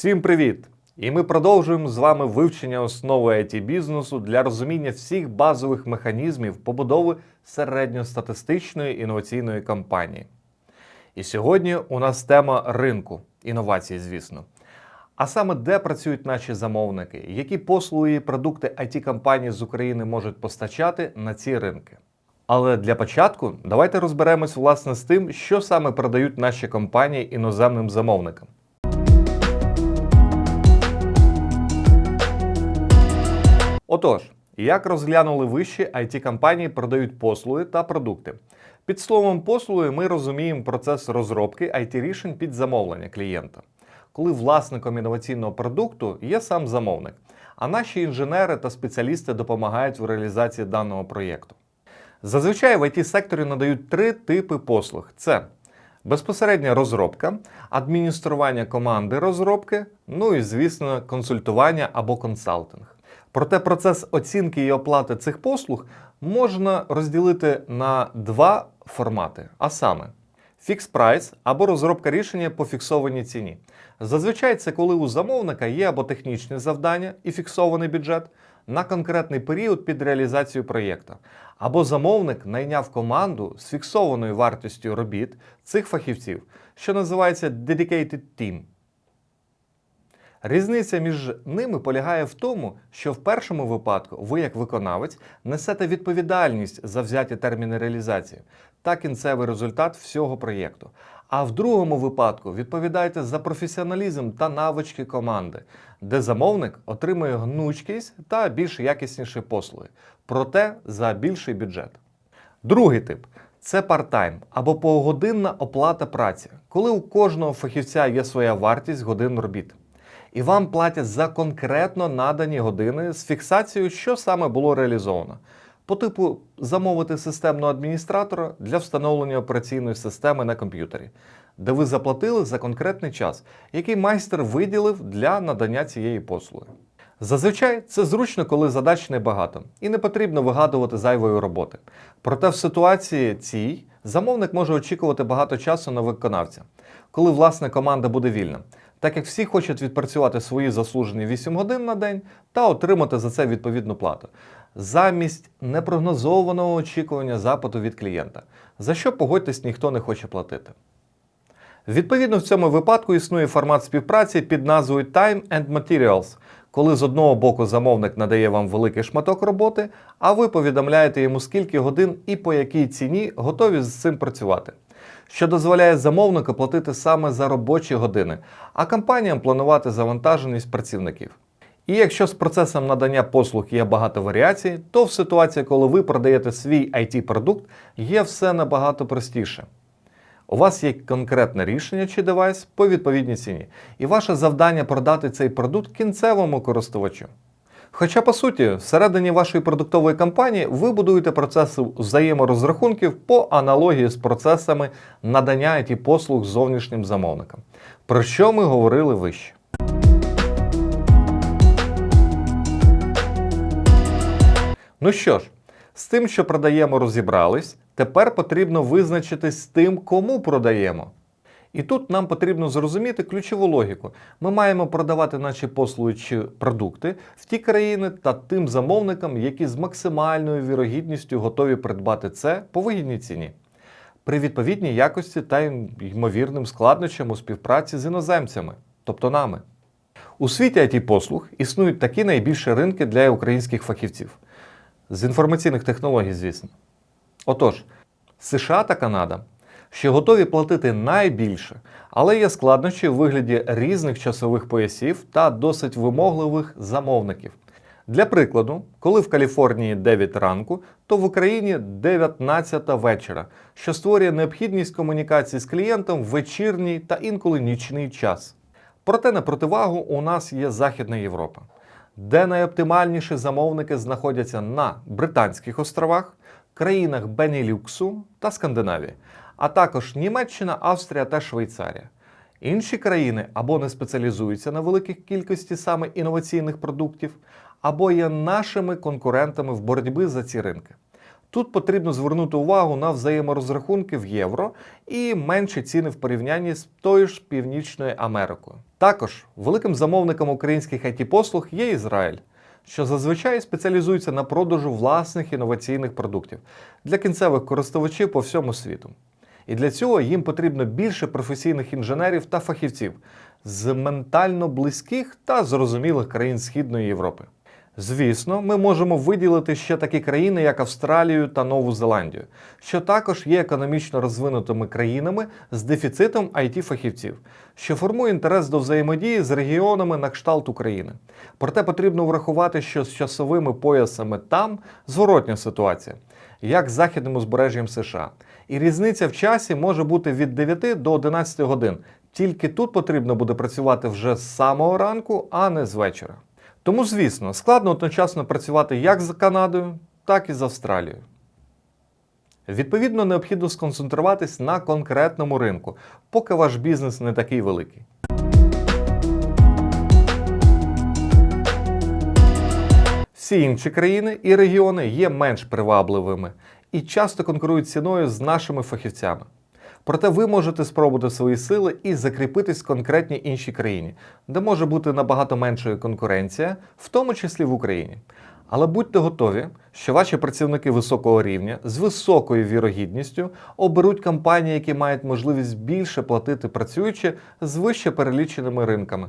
Всім привіт! І ми продовжуємо з вами вивчення основи it бізнесу для розуміння всіх базових механізмів побудови середньостатистичної інноваційної компанії. І сьогодні у нас тема ринку інновацій, звісно. А саме де працюють наші замовники, які послуги і продукти it компанії з України можуть постачати на ці ринки. Але для початку давайте розберемось власне з тим, що саме продають наші компанії іноземним замовникам. Отож, як розглянули вище, it компанії продають послуги та продукти. Під словом послуги ми розуміємо процес розробки it рішень під замовлення клієнта, коли власником інноваційного продукту є сам замовник, а наші інженери та спеціалісти допомагають в реалізації даного проєкту. Зазвичай в it секторі надають три типи послуг: це безпосередня розробка, адміністрування команди розробки, ну і, звісно, консультування або консалтинг. Проте процес оцінки і оплати цих послуг можна розділити на два формати, а саме фікс прайс або розробка рішення по фіксованій ціні. Зазвичай це коли у замовника є або технічне завдання і фіксований бюджет на конкретний період під реалізацію проєкту, або замовник найняв команду з фіксованою вартістю робіт цих фахівців, що називається Dedicated Team. Різниця між ними полягає в тому, що в першому випадку ви, як виконавець, несете відповідальність за взяті терміни реалізації та кінцевий результат всього проєкту. А в другому випадку відповідаєте за професіоналізм та навички команди, де замовник отримує гнучкість та більш якісніші послуги, проте за більший бюджет. Другий тип це парт-тайм або погодинна оплата праці, коли у кожного фахівця є своя вартість годин робіт. І вам платять за конкретно надані години з фіксацією, що саме було реалізовано. По типу замовити системного адміністратора для встановлення операційної системи на комп'ютері, де ви заплатили за конкретний час, який майстер виділив для надання цієї послуги. Зазвичай це зручно, коли задач небагато, і не потрібно вигадувати зайвої роботи. Проте в ситуації цій замовник може очікувати багато часу на виконавця, коли власне команда буде вільна, так як всі хочуть відпрацювати свої заслужені 8 годин на день та отримати за це відповідну плату, замість непрогнозованого очікування запиту від клієнта, за що погодьтесь ніхто не хоче платити. Відповідно, в цьому випадку існує формат співпраці під назвою Time and Materials, коли з одного боку замовник надає вам великий шматок роботи, а ви повідомляєте йому, скільки годин і по якій ціні готові з цим працювати, що дозволяє замовнику платити саме за робочі години, а компаніям планувати завантаженість працівників. І якщо з процесом надання послуг є багато варіацій, то в ситуації, коли ви продаєте свій IT-продукт, є все набагато простіше. У вас є конкретне рішення чи девайс по відповідній ціні, і ваше завдання продати цей продукт кінцевому користувачу. Хоча, по суті, всередині вашої продуктової кампанії ви будуєте процеси взаєморозрахунків по аналогії з процесами надання it послуг зовнішнім замовникам, про що ми говорили вище. Ну що ж, з тим, що продаємо, розібрались. Тепер потрібно визначитись з тим, кому продаємо. І тут нам потрібно зрозуміти ключову логіку. Ми маємо продавати наші послуги чи продукти в ті країни та тим замовникам, які з максимальною вірогідністю готові придбати це по вигідній ціні. При відповідній якості та ймовірним складнощам у співпраці з іноземцями, тобто нами. У світі it послуг існують такі найбільші ринки для українських фахівців з інформаційних технологій, звісно. Отож, США та Канада ще готові платити найбільше, але є складнощі в вигляді різних часових поясів та досить вимогливих замовників. Для прикладу, коли в Каліфорнії 9 ранку, то в Україні 19 вечора, що створює необхідність комунікації з клієнтом в вечірній та інколи нічний час. Проте на противагу у нас є Західна Європа, де найоптимальніші замовники знаходяться на Британських островах, країнах Бенілюксу та Скандинавії, а також Німеччина, Австрія та Швейцарія. Інші країни або не спеціалізуються на великих кількості саме інноваційних продуктів, або є нашими конкурентами в боротьбі за ці ринки. Тут потрібно звернути увагу на взаєморозрахунки в євро і менші ціни в порівнянні з тою ж Північною Америкою. Також великим замовником українських it послуг є Ізраїль, що зазвичай спеціалізується на продажу власних інноваційних продуктів для кінцевих користувачів по всьому світу. І для цього їм потрібно більше професійних інженерів та фахівців з ментально близьких та зрозумілих країн Східної Європи. Звісно, ми можемо виділити ще такі країни, як Австралію та Нову Зеландію, що також є економічно розвинутими країнами з дефіцитом it фахівців що формує інтерес до взаємодії з регіонами на кшталт України. Проте потрібно врахувати, що з часовими поясами там зворотня ситуація, як західним узбережжям США. І різниця в часі може бути від 9 до 11 годин. Тільки тут потрібно буде працювати вже з самого ранку, а не з вечора. Тому, звісно, складно одночасно працювати як з Канадою, так і з Австралією. Відповідно, необхідно сконцентруватись на конкретному ринку, поки ваш бізнес не такий великий. Всі інші країни і регіони є менш привабливими і часто конкурують ціною з нашими фахівцями. Проте ви можете спробувати свої сили і закріпитись в конкретній іншій країні, де може бути набагато меншою конкуренція, в тому числі в Україні. Але будьте готові, що ваші працівники високого рівня з високою вірогідністю оберуть компанії, які мають можливість більше платити працюючи з вище переліченими ринками.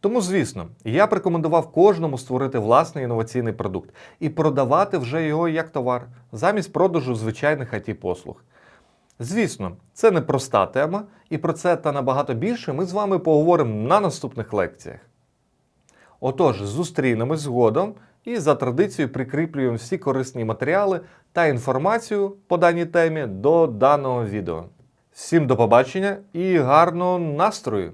Тому, звісно, я б рекомендував кожному створити власний інноваційний продукт і продавати вже його як товар, замість продажу звичайних it послуг. Звісно, це не проста тема, і про це та набагато більше ми з вами поговоримо на наступних лекціях. Отож, зустрінемось згодом і за традицією прикріплюємо всі корисні матеріали та інформацію по даній темі до даного відео. Всім до побачення і гарного настрою!